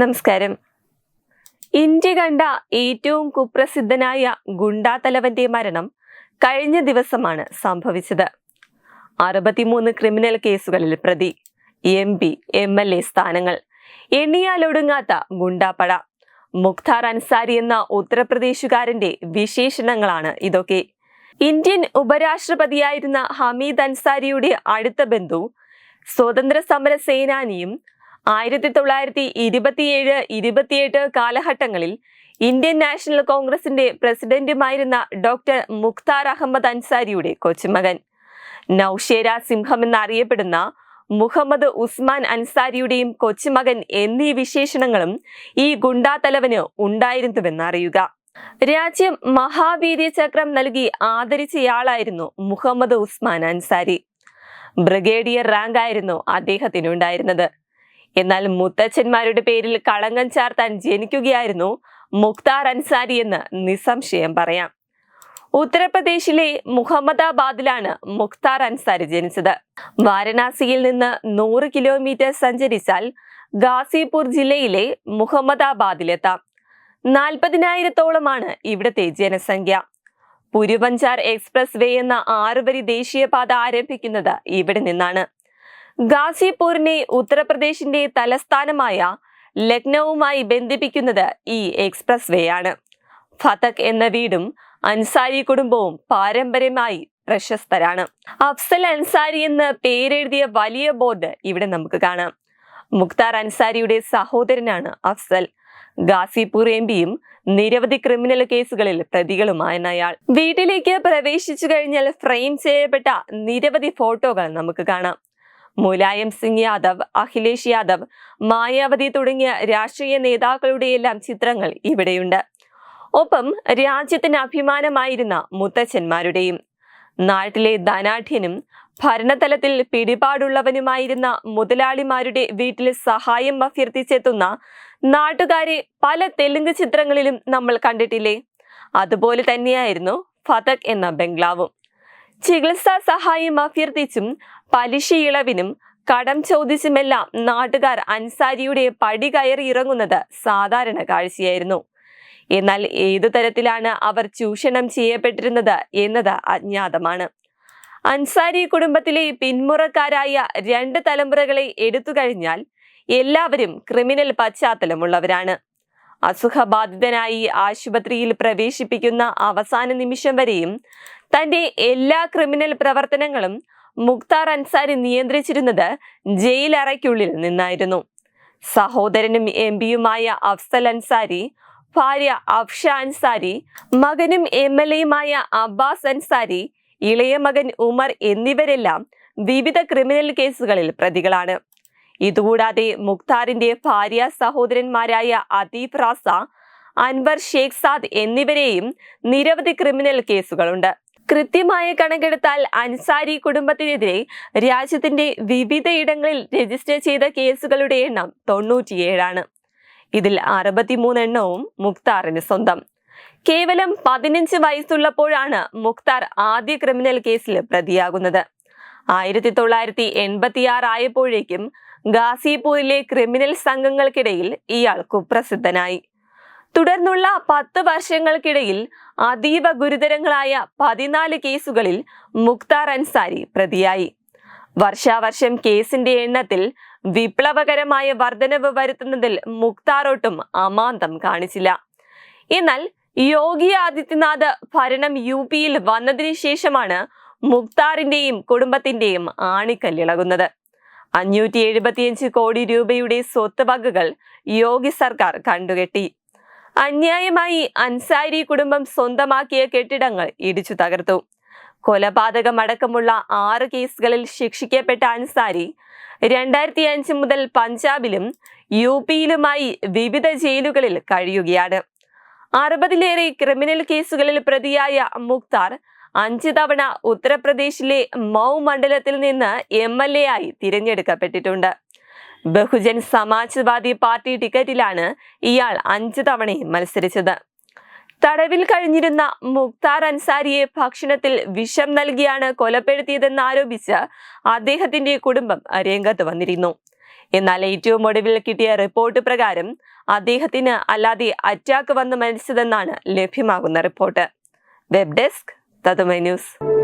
നമസ്കാരം. ഇന്ത്യ കണ്ട ഏറ്റവും കുപ്രസിദ്ധനായ ഗുണ്ടാ തലവന്റെ മരണം കഴിഞ്ഞ ദിവസമാണ് സംഭവിച്ചത്. അറുപത്തിമൂന്ന് ക്രിമിനൽ കേസുകളിൽ പ്രതി M P M L A സ്ഥാനങ്ങൾ എണ്ണിയാലൊടുങ്ങാത്ത ഗുണ്ടാപ്പട. മുഖ്താർ അൻസാരി എന്ന ഉത്തർപ്രദേശുകാരന്റെ വിശേഷണങ്ങളാണ് ഇതൊക്കെ. ഇന്ത്യൻ ഉപരാഷ്ട്രപതിയായിരുന്ന ഹമീദ് അൻസാരിയുടെ അടുത്ത ബന്ധു സ്വതന്ത്ര സമര സേനാനിയും ആയിരത്തി തൊള്ളായിരത്തി ഇരുപത്തിയേഴ് ഇരുപത്തിയെട്ട് കാലഘട്ടങ്ങളിൽ ഇന്ത്യൻ നാഷണൽ കോൺഗ്രസിന്റെ പ്രസിഡന്റുമായിരുന്ന ഡോക്ടർ മുഖ്താർ അഹമ്മദ് അൻസാരിയുടെ കൊച്ചുമകൻ. നൌഷേര സിംഹം എന്നറിയപ്പെടുന്ന മുഹമ്മദ് ഉസ്മാൻ അൻസാരിയുടെയും കൊച്ചുമകൻ എന്നീ വിശേഷണങ്ങളും ഈ ഗുണ്ടാ തലവന് ഉണ്ടായിരുന്നുവെന്നറിയുക. രാജ്യം മഹാവീര്യ ചക്രം നൽകി ആദരിച്ചയാളായിരുന്നു മുഹമ്മദ് ഉസ്മാൻ അൻസാരി. ബ്രിഗേഡിയർ റാങ്ക് ആയിരുന്നു അദ്ദേഹത്തിനുണ്ടായിരുന്നത്. എന്നാൽ മുത്തച്ഛന്മാരുടെ പേരിൽ കളങ്കം ചാർത്താൻ ജനിക്കുകയായിരുന്നു മുക്താർ അൻസാരി എന്ന് നിസ്സംശയം പറയാം. ഉത്തർപ്രദേശിലെ മുഹമ്മദാബാദിലാണ് മുക്താർ അൻസാരി ജനിച്ചത്. വാരണാസിയിൽ നിന്ന് നൂറ് കിലോമീറ്റർ സഞ്ചരിച്ചാൽ ഗാസിപൂർ ജില്ലയിലെ മുഹമ്മദാബാദിലെത്താം. നാൽപ്പതിനായിരത്തോളമാണ് ഇവിടുത്തെ ജനസംഖ്യ. പുരുവഞ്ചാർ എക്സ്പ്രസ് വേ എന്ന ആറുവരി ദേശീയപാത ആരംഭിക്കുന്നത് ഇവിടെ നിന്നാണ്. ഗാസിപൂരിനെ ഉത്തർപ്രദേശിന്റെ തലസ്ഥാനമായ ലക്നൌവുമായി ബന്ധിപ്പിക്കുന്നത് ഈ എക്സ്പ്രസ് വേ ആണ്. ഫതക് എന്ന വീടും അൻസാരി കുടുംബവും പാരമ്പര്യമായി പ്രശസ്തരാണ്. അഫ്സൽ അൻസാരി എന്ന് പേരെഴുതിയ വലിയ ബോർഡ് ഇവിടെ നമുക്ക് കാണാം. മുക്താർ അൻസാരിയുടെ സഹോദരനാണ് അഫ്സൽ. ഗാസിപൂർ എം പിയും നിരവധി ക്രിമിനൽ കേസുകളിൽ പ്രതികളുമായെന്നയാൾ വീട്ടിലേക്ക് പ്രവേശിച്ചു കഴിഞ്ഞാൽ ഫ്രെയിം ചെയ്യപ്പെട്ട നിരവധി ഫോട്ടോകൾ നമുക്ക് കാണാം. മുലായം സിംഗ് യാദവ് അഖിലേഷ് യാദവ് മായാവതി തുടങ്ങിയ രാഷ്ട്രീയ നേതാക്കളുടെയെല്ലാം ചിത്രങ്ങൾ ഇവിടെയുണ്ട്. ഒപ്പം രാജ്യത്തിന് അഭിമാനമായിരുന്ന മുത്തച്ഛന്മാരുടെയും നാട്ടിലെ ധനാഠ്യനും ഭരണതലത്തിൽ പിടിപാടുള്ളവനുമായിരുന്ന മുതലാളിമാരുടെ വീട്ടിൽ സഹായം അഭ്യർത്ഥിച്ചെത്തുന്ന നാട്ടുകാരെ പല തെലുങ്ക് ചിത്രങ്ങളിലും നമ്മൾ കണ്ടിട്ടില്ലേ? അതുപോലെ തന്നെയായിരുന്നു ഫതക് എന്ന ബംഗ്ലാവും. ചികിത്സാ സഹായം അഭ്യർത്ഥിച്ചും പലിശ ഇളവിനും കടം ചോദിച്ചുമെല്ലാം നാട്ടുകാർ അൻസാരിയുടെ പടി കയറി ഇറങ്ങുന്നത് സാധാരണ കാഴ്ചയായിരുന്നു. എന്നാൽ ഏതു തരത്തിലാണ് അവർ ചൂഷണം ചെയ്യപ്പെട്ടിരുന്നത് എന്നത് അജ്ഞാതമാണ്. അൻസാരി കുടുംബത്തിലെ പിന്മുറക്കാരായ രണ്ട് തലമുറകളെ എടുത്തു കഴിഞ്ഞാൽ എല്ലാവരും ക്രിമിനൽ പശ്ചാത്തലമുള്ളവരാണ്. അസുഖബാധിതനായി ആശുപത്രിയിൽ പ്രവേശിപ്പിക്കുന്ന അവസാന നിമിഷം വരെയും തന്റെ എല്ലാ ക്രിമിനൽ പ്രവർത്തനങ്ങളും മുക്താർ അൻസാരി നിയന്ത്രിച്ചിരുന്നത് ജയിലറയ്ക്കുള്ളിൽ നിന്നായിരുന്നു. സഹോദരനും എം പിയുമായ അഫ്സൽ അൻസാരി ഭാര്യ അഫ്ഷ അൻസാരി മകനും എം എൽ എയുമായ അബ്ബാസ് അൻസാരി ഇളയ മകൻ ഉമർ എന്നിവരെല്ലാം വിവിധ ക്രിമിനൽ കേസുകളിൽ പ്രതികളാണ്. ഇതുകൂടാതെ മുഖ്താറിന്റെ ഭാര്യ സഹോദരന്മാരായ അതീഫ് റാസ അൻവർ ഷേഖ് സാദ് എന്നിവരെയും നിരവധി ക്രിമിനൽ കേസുകളുണ്ട്. കൃത്യമായ കണക്കെടുത്താൽ അൻസാരി കുടുംബത്തിനെതിരെ രാജ്യത്തിന്റെ വിവിധയിടങ്ങളിൽ രജിസ്റ്റർ ചെയ്ത കേസുകളുടെ എണ്ണം തൊണ്ണൂറ്റിയേഴാണ്. ഇതിൽ അറുപത്തിമൂന്ന് എണ്ണവും മുക്താറിന് സ്വന്തം. കേവലം പതിനഞ്ച് വയസ്സുള്ളപ്പോഴാണ് മുക്താർ ആദ്യ ക്രിമിനൽ കേസിൽ പ്രതിയാകുന്നത്. ആയിരത്തി തൊള്ളായിരത്തി എൺപത്തിയാറ് ആയപ്പോഴേക്കും ഗാസിപൂരിലെ ക്രിമിനൽ സംഘങ്ങൾക്കിടയിൽ ഇയാൾ കുപ്രസിദ്ധനായി. തുടർന്നുള്ള പത്ത് വർഷങ്ങൾക്കിടയിൽ അതീവ ഗുരുതരങ്ങളായ പതിനാല് കേസുകളിൽ മുക്താർ അൻസാരി പ്രതിയായി. വർഷാവർഷം കേസിന്റെ എണ്ണത്തിൽ വിപ്ലവകരമായ വർധനവ് വരുത്തുന്നതിൽ മുക്താറോട്ടും അമാന്തം കാണിച്ചില്ല. എന്നാൽ യോഗി ആദിത്യനാഥ് ഭരണം യു പിയിൽ വന്നതിന് ശേഷമാണ് മുക്താറിന്റെയും കുടുംബത്തിന്റെയും ആണിക്കല്ലിളകുന്നത് അഞ്ഞൂറ്റി എഴുപത്തിയഞ്ച് കോടി രൂപയുടെ സ്വത്ത് വകകൾ യോഗി സർക്കാർ കണ്ടുകെട്ടി. അന്യായമായി അൻസാരി കുടുംബം സ്വന്തമാക്കിയ കെട്ടിടങ്ങൾ ഇടിച്ചു തകർത്തു. കൊലപാതകമടക്കമുള്ള ആറ് കേസുകളിൽ ശിക്ഷിക്കപ്പെട്ട അൻസാരി രണ്ടായിരത്തി അഞ്ച് മുതൽ പഞ്ചാബിലും യു പിയിലുമായി വിവിധ ജയിലുകളിൽ കഴിയുകയാണ്. അറുപതിലേറെ ക്രിമിനൽ കേസുകളിൽ പ്രതിയായ മുക്താർ അഞ്ച് തവണ ഉത്തർപ്രദേശിലെ മൗ മണ്ഡലത്തിൽ നിന്ന് എം എൽ എ ആയി തിരഞ്ഞെടുക്കപ്പെട്ടിട്ടുണ്ട്. ബഹുജൻ സമാജ്വാദി പാർട്ടി ടിക്കറ്റിലാണ് ഇയാൾ അഞ്ച് തവണയും മത്സരിച്ചത്. തടവിൽ കഴിഞ്ഞിരുന്ന മുക്താർ അൻസാരിയെ ഭക്ഷണത്തിൽ വിഷം നൽകിയാണ് കൊലപ്പെടുത്തിയതെന്ന് ആരോപിച്ച് അദ്ദേഹത്തിന്റെ കുടുംബം രംഗത്ത് വന്നിരുന്നു. എന്നാൽ ഏറ്റവും ഒടുവിൽ കിട്ടിയ റിപ്പോർട്ട് പ്രകാരം അദ്ദേഹത്തിന് അല്ലാതെ അറ്റാക്ക് വന്ന് മരിച്ചതെന്നാണ് ലഭ്യമാകുന്ന റിപ്പോർട്ട്. വെബ് ഡെസ്ക് തതുമൈ ന്യൂസ്.